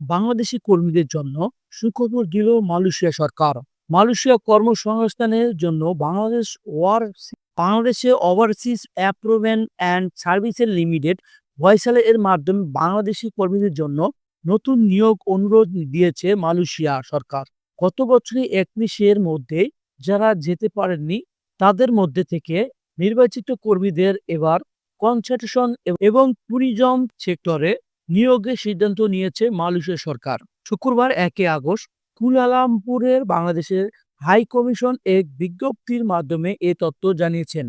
বাংলাদেশি কর্মীদের জন্য সুখবর দিল মালয়েশিয়া সরকার। মালয়েশিয়া কর্মসংস্থানের জন্য বাংলাদেশ ওয়ার বাংলাদেশে overseas approving and services limited ভয়সালে এর মাধ্যমে বাংলাদেশি কর্মীদের জন্য নতুন নিয়োগ অনুরোধ দিয়েছে মালয়েশিয়া সরকার। গত বছরে একত্রিশের মধ্যে যারা যেতে পারেননি, তাদের মধ্যে থেকে নির্বাচিত কর্মীদের এবার কনসালটেশন এবং ট্যুরিজম সেক্টরে নিয়োগের সিদ্ধান্ত নিয়েছে মালয়েশিয়া সরকার। শুক্রবার একে আগস্ট কুলালামপুরের বাংলাদেশের হাই কমিশন এক বিজ্ঞপ্তির মাধ্যমে এ তথ্য জানিয়েছেন।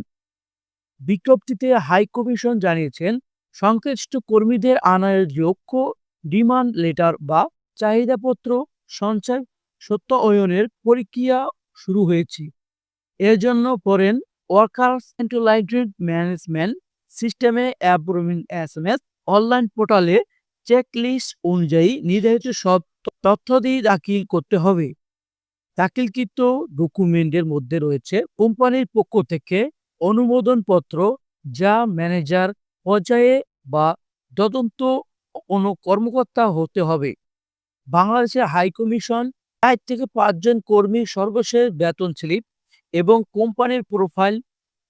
বিজ্ঞপ্তিতে হাই কমিশন জানিয়েছেন, সংশ্লিষ্ট কর্মীদের আনার যোগ্য ডিমান্ড লেটার বা চাহিদাপত্র সঞ্চয় সত্যায়নের প্রক্রিয়া শুরু হয়েছে। এর জন্য পড়েন ওয়ার্কার সেন্ট্রালাইজড ম্যানেজমেন্ট সিস্টেমে approving S M S online পোর্টালে চেকলিস্ট অনুযায়ী নির্ধারিত সব তথ্য দিয়ে দাখিল করতে হবে। দাখিলকৃত ডকুমেন্টের মধ্যে রয়েছে কোম্পানির পক্ষ থেকে অনুমোদনপত্র যা ম্যানেজার পর্যায়ে বা তদন্ত কোনো কর্মকর্তা হতে হবে। বাংলাদেশের হাইকমিশন চার থেকে পাঁচজন কর্মীর সর্বশেষ বেতন স্লিপ এবং কোম্পানির প্রোফাইল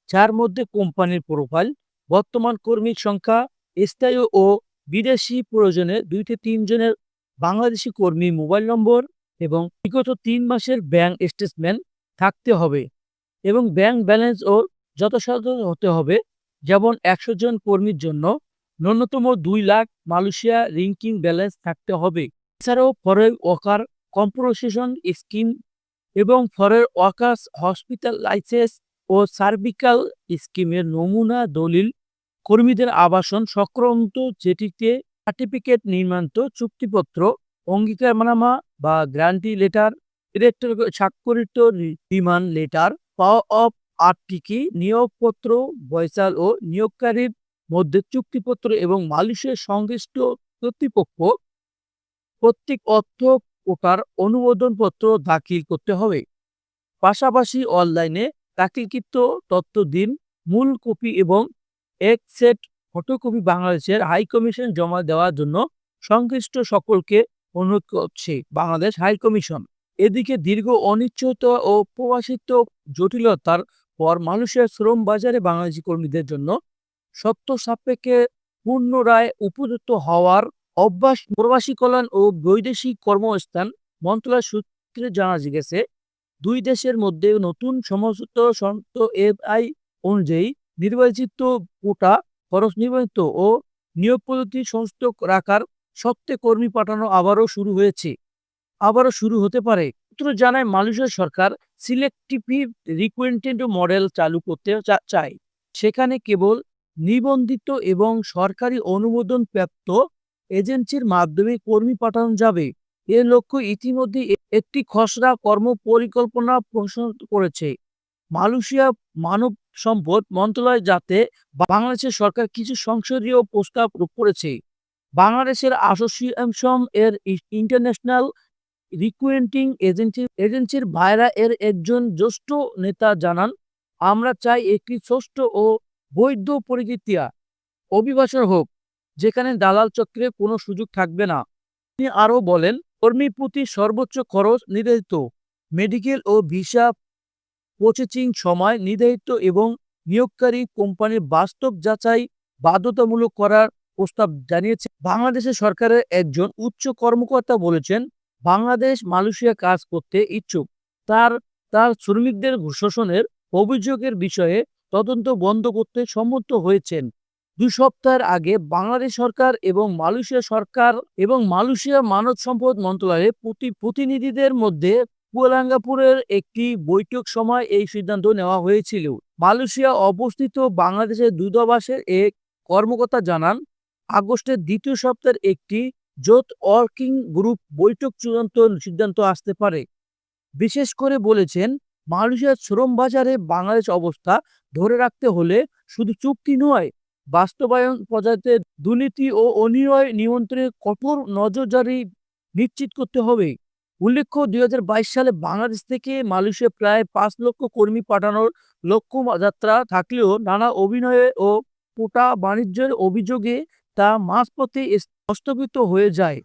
যার মধ্যে কোম্পানির প্রোফাইল বর্তমান কর্মীর সংখ্যা স্থায়ী ও বিদেশি প্রয়োজনে দুই থেকে তিনজনের বাংলাদেশি কর্মী মোবাইল নম্বর এবং বিগত তিন মাসের ব্যাংক স্টেটমেন্ট থাকতে হবে এবং ব্যাংক ব্যালেন্স ও যথাসাধ্য হতে হবে, যেমন একশো জন কর্মীর জন্য ন্যূনতম দুই লাখ মালয়েশিয়া রিঙ্কিং ব্যালেন্স থাকতে হবে। এছাড়াও ফরেন ওয়ার্কার কম্পোসেশন স্কিম এবং ফরেন ওয়ার্কার্স হসপিটাল লাইসেন্স ও সার্ভিক্যাল স্কিমের নমুনা দলিল কর্মীদের আবাসন সংক্রান্ত যেটিতে সার্টিফিকেট নির্মান্ত চুক্তিপত্র, অঙ্গীকারনামা বা গ্যারান্টি লেটার ডিরেক্টর স্বাক্ষরিত ডিমান্ড লেটার পাওয়ার অফ আর্টিকি নিয়োগপত্র বয়সাল ও নিয়োগকারীর মধ্যে চুক্তিপত্র এবং মালিশের সংশ্লিষ্ট কর্তৃপক্ষ প্রত্যেক অর্থ প্রকার অনুমোদনপত্র দাখিল করতে হবে। পাশাপাশি অনলাইনে দাখিলকৃত তথ্য দিন, মূল কপি এবং এক সেট ফটোকপি বাংলাদেশের হাই কমিশন জমা দেওয়ার জন্য সংশ্লিষ্ট সকলকে অনুরোধ করছে, বাংলাদেশ হাই কমিশন। এদিকে দীর্ঘ অনিশ্চয়তা ও প্রবাসিত জটিলতার পর মানুষের শ্রম বাজারে বাংলাদেশি কর্মীদের জন্য সত্য সাপেক্ষে পুনরায় উপযুক্ত হওয়ার অভ্যাস প্রবাসী কল্যাণ ও বৈদেশিক কর্মস্থান মন্ত্রণালয় সূত্রে জানা গেছে, দুই দেশের মধ্যে নতুন সমঝোতা সন্ত এফআই অনুযায়ী নির্বাচিত কোটা খরচ নির্বাচিত ও নিয়োগ পদ্ধতি সংস্থ রাখার সত্ত্বে কর্মী পাঠানো আবারও শুরু হয়েছে। আবারও শুরু হতে পারে। সূত্র জানায়, মালয়েশিয়া সরকার সিলেক্টিভ রিক্রুটমেন্ট মডেল চালু করতে চায়। সেখানে কেবল নিবন্ধিত এবং সরকারি অনুমোদন প্রাপ্ত এজেন্সির মাধ্যমে কর্মী পাঠানো যাবে। এর লক্ষ্য ইতিমধ্যে একটি খসড়া কর্ম পরিকল্পনা প্রস্তুত করেছে। মালয়েশিয়া মানব সম্পদ মন্ত্রণালয় যাতে বাংলাদেশের সরকার কিছু সংসদীয় প্রস্তাব করেছে। বাংলাদেশের অ্যাসোসিয়েশন এর ইন্টারন্যাশনাল রিক্রুটিং এজেন্সি, এজেন্সির ভাইরা এর একজন জ্যেষ্ঠ নেতা জানান, আমরা চাই একটি ষষ্ঠ ও বৈধ প্রক্রিয়া অভিবাসন হোক, যেখানে দালাল চক্রে কোনো সুযোগ থাকবে না। তিনি আরও বলেন, কর্মী প্রতি সর্বোচ্চ খরচ নির্ধারিত, মেডিকেল ও ভিসা প্রসেসিং সময়, নির্ধারিত এবং নিয়োগকারী কোম্পানির বাস্তব যাচাই বাধ্যতামূলক করার প্রস্তাব জানিয়েছে। বাংলাদেশের সরকারের একজন উচ্চ কর্মকর্তা বলেছেন, বাংলাদেশ মালয়েশিয়া কাজ করতে ইচ্ছুক। তার তার শ্রমিকদের শোষণের অভিযোগের বিষয়ে তদন্ত বন্ধ করতে সম্মত হয়েছেন। দুই সপ্তাহের আগে বাংলাদেশ সরকার এবং মালয়েশিয়া সরকার এবং মালয়েশিয়া মানব সম্পদ মন্ত্রণালয়ের প্রতি প্রতিনিধিদের মধ্যে কুয়ালাঙ্গাপুরের একটি বৈঠক সময় এই সিদ্ধান্ত নেওয়া হয়েছিল। মালয়েশিয়া অবস্থিত বাংলাদেশের দূতাবাসের এক কর্মকর্তা জানান, আগস্টের দ্বিতীয় সপ্তাহের একটি জোট ওয়ার্কিং গ্রুপ বৈঠক চূড়ান্ত সিদ্ধান্ত আসতে পারে। বিশেষ করে বলেছেন, মালয়েশিয়ার শ্রম বাজারে বাংলাদেশ অবস্থা ধরে রাখতে হলে শুধু চুক্তি নয়, বাস্তবায়ন পর্যায়ে দুর্নীতি ও অনিয়য় নিয়ন্ত্রণে কঠোর নজরদারি নিশ্চিত করতে হবে। উল্লেখ্য দুই হাজার বাইশ সালে বাংলাদেশ থেকে মালয়েশিয়া প্রায় পাঁচ লক্ষ কর্মী পাঠানোর লক্ষ্য যাত্রা থাকলেও নানা অভিনয়ে ও কোটা বাণিজ্যের অভিযোগে তা মাঝপথে স্থগিত হয়ে যায়।